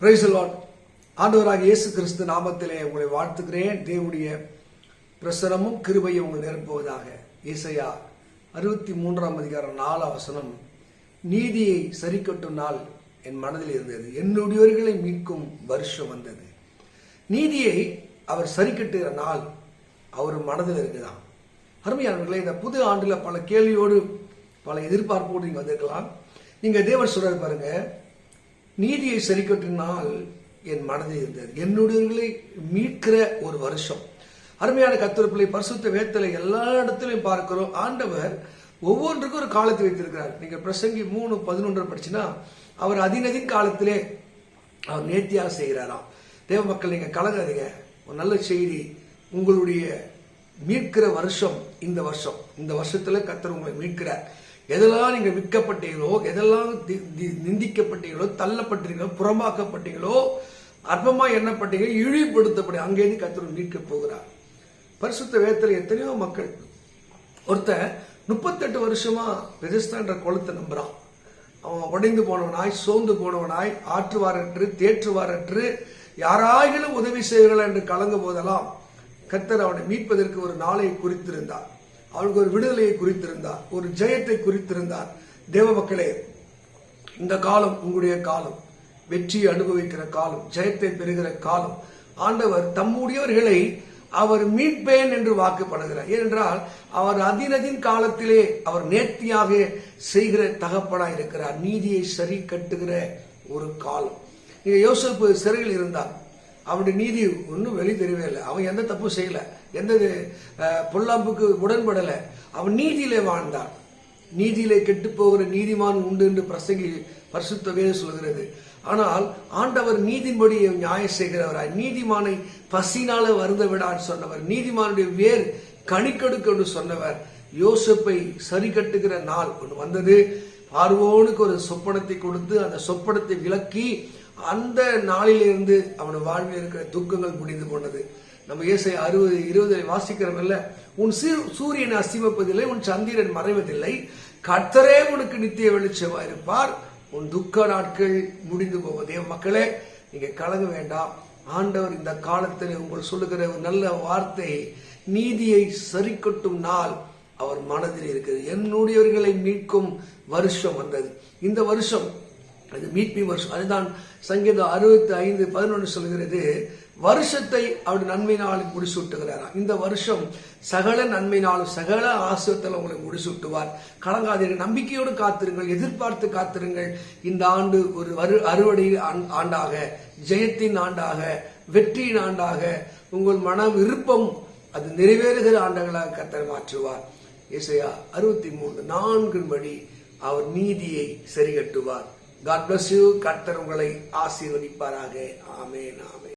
Price ஆண்டவராக இயேசு கிறிஸ்து நாமத்திலே உங்களை வாழ்த்துக்கிறேன் தேவனுடைய பிரசனமும் கிருபையும் உங்களை நிரப்புவதாக. இசையா அறுபத்தி மூன்றாம் அதிகாரம் நாலாம் வசனம். நீதியை சரிக்கட்டும் நாள் என் மனதில் இருந்தது. என்னுடையவர்களை மீட்கும் வருஷம் வந்தது. நீதியை அவர் சரிக்கட்டுகிற நாள் அவர் மனதில் இருக்குதான் அருமையானவர்களே இந்த புது ஆண்டில் பல கேள்வியோடு பல எதிர்பார்ப்போடு நீங்கள் வந்திருக்கலாம். நீங்கள் தேவர் சொல்றது பாருங்கள் நீதியை சரிக்கட்டினால் என் மனதில் இருந்தது என்னுடையவர்களை மீட்கிற ஒரு வருஷம். அருமையான கத்திரப்பிள்ளை பரிசுத்த வேத்தலை எல்லா இடத்துலையும் பார்க்கிறோம். ஆண்டவர் ஒவ்வொன்றுக்கும் ஒரு காலத்தை வைத்திருக்கிறார். நீங்க பிரசங்கி மூணு பதினொன்று படிச்சுன்னா அவர் அதினதின் காலத்திலே அவர் நேர்த்தியாக செய்கிறாராம். தேவ மக்கள் நீங்க கலங்காதீங்க. ஒரு நல்ல செய்தி. உங்களுடைய மீட்கிற வருஷம் இந்த வருஷம். இந்த வருஷத்துல கத்தர் உங்களை மீட்கிறார். எதெல்லாம் நீங்கள் விற்கப்பட்டீங்களோ எதெல்லாம் தி- தி- நிந்திக்கப்பட்டீங்களோ தள்ளப்பட்டீங்களோ புறம்பாக்கப்பட்டீங்களோ அற்பமாக எண்ணப்பட்டீங்களோ இழிவுபடுத்தப்படி அங்கேருந்து கத்தர் மீட்க போகிறார். பரிசுத்த வேதத்தில் எத்தனையோ மக்கள் ஒருத்தன் முப்பத்தெட்டு வருஷமா பெரிஸ்தான்ற குளத்தை நம்புறான். அவன் உடைந்து போனவனாய் சோர்ந்து போனவனாய் ஆற்றுவாரற்று தேற்றுவாரற்று யாராயிலும் உதவி செய்கிறார்கள் என்று கலங்க போதெல்லாம் கர்த்தர் அவனை மீட்பதற்கு ஒரு நாளை குறித்திருந்தார். அவளுக்கு ஒரு விடுதலையை குறித்திருந்தார் ஒரு ஜெயத்தை குறித்திருந்தார். தேவ மக்களே இந்த காலம் உங்களுடைய காலம். வெற்றியை அனுபவிக்கிற காலம் ஜெயத்தை பெறுகிற காலம். ஆண்டவர் தம்முடையவர்களை அவர் மீட்பேன் என்று வாக்குப்படுகிறார். ஏனென்றால் அவர் அதினதின் காலத்திலே அவர் நேர்த்தியாக செய்கிற தகப்பனா இருக்கிறார். நீதியை சரி கட்டுகிற ஒரு காலம். இங்கே யோசிப்பு சிறையில் இருந்தார் அவனுடைய நீதி ஒன்றும் வெளி தெரியவே இல்லை. அவன் எந்த தப்பும் செய்யல. எந்த பொல்லாம்புக்கு உடன்படலை. அவன் நீதியிலே வாழ்ந்தான். நீதியிலே கெட்டு போகிற நீதிமான் உண்டு என்று பிரசங்கி பரிசுத்தவே சொல்கிறது ஆனால் ஆண்டவர் நீதின்படி நியாயம் செய்கிறவராய் நீதிமானை பசினால வருந்த விடான்னு சொன்னவர். நீதிமானுடைய வேர் கணிக்கெடுக்க என்று சொன்னவர். யோசப்பை சரி கட்டுகிற நாள் ஒன்று வந்தது. பார்வோனுக்கு ஒரு சொப்பனத்தை கொடுத்து அந்த சொப்பனத்தை விளக்கி அந்த நாளிலிருந்து அவன் வாழ்வில் இருக்கிற துக்கங்கள் முடிந்து போனது. நம்ம இயேசை அறுபது இருபதை வாசிக்கிறோம்ல உன் சீ- சூரியன் அசிமப்பதில்லை உன் சந்திரன் மறைவதில்லை. கர்த்தரே உனக்கு நித்திய வெளிச்சமா இருப்பார். உன் துக்க நாட்கள் முடிந்து போவதே மக்களே நீங்க கலங்க வேண்டாம். ஆண்டவர் இந்த காலத்தில் உங்கள் சொல்லுகிற ஒரு நல்ல வார்த்தை நீதியை சரிக்கட்டும் நாள் அவர் மனதில் இருக்கிறது. என்னுடையவர்களை மீட்கும் வருஷம் வந்தது. இந்த வருஷம் அது மீட்பி வருஷம். அதுதான் சங்கீதம் அறுபத்தி ஐந்து பதினொன்று சொல்கிறது வருஷத்தை அவர் நன்மையினாலும் முடிசூட்டுகிறாராம் இந்த வருஷம் சகல நன்மையினாலும் சகல ஆசிரியத்தில் உங்களை முடிசூட்டுவார். கலங்காதீர்கள். நம்பிக்கையோடு காத்திருங்கள். எதிர்பார்த்து காத்திருங்கள். இந்த ஆண்டு ஒரு அறு அறுவடை ஆண்டாக ஜெயத்தின் ஆண்டாக வெற்றியின் ஆண்டாக உங்கள் மன விருப்பம் அது நிறைவேறுகிற ஆண்டுகளாக கத்தர் மாற்றுவார். இசையா அறுபத்தி மூணு நான்கின்படி அவர் நீதியை சரிகட்டுவார். காட் பிளஸ் யூ கர்த்தர் உங்களை ஆசீர்வதிப்பாராக. ஆமென் ஆமென்.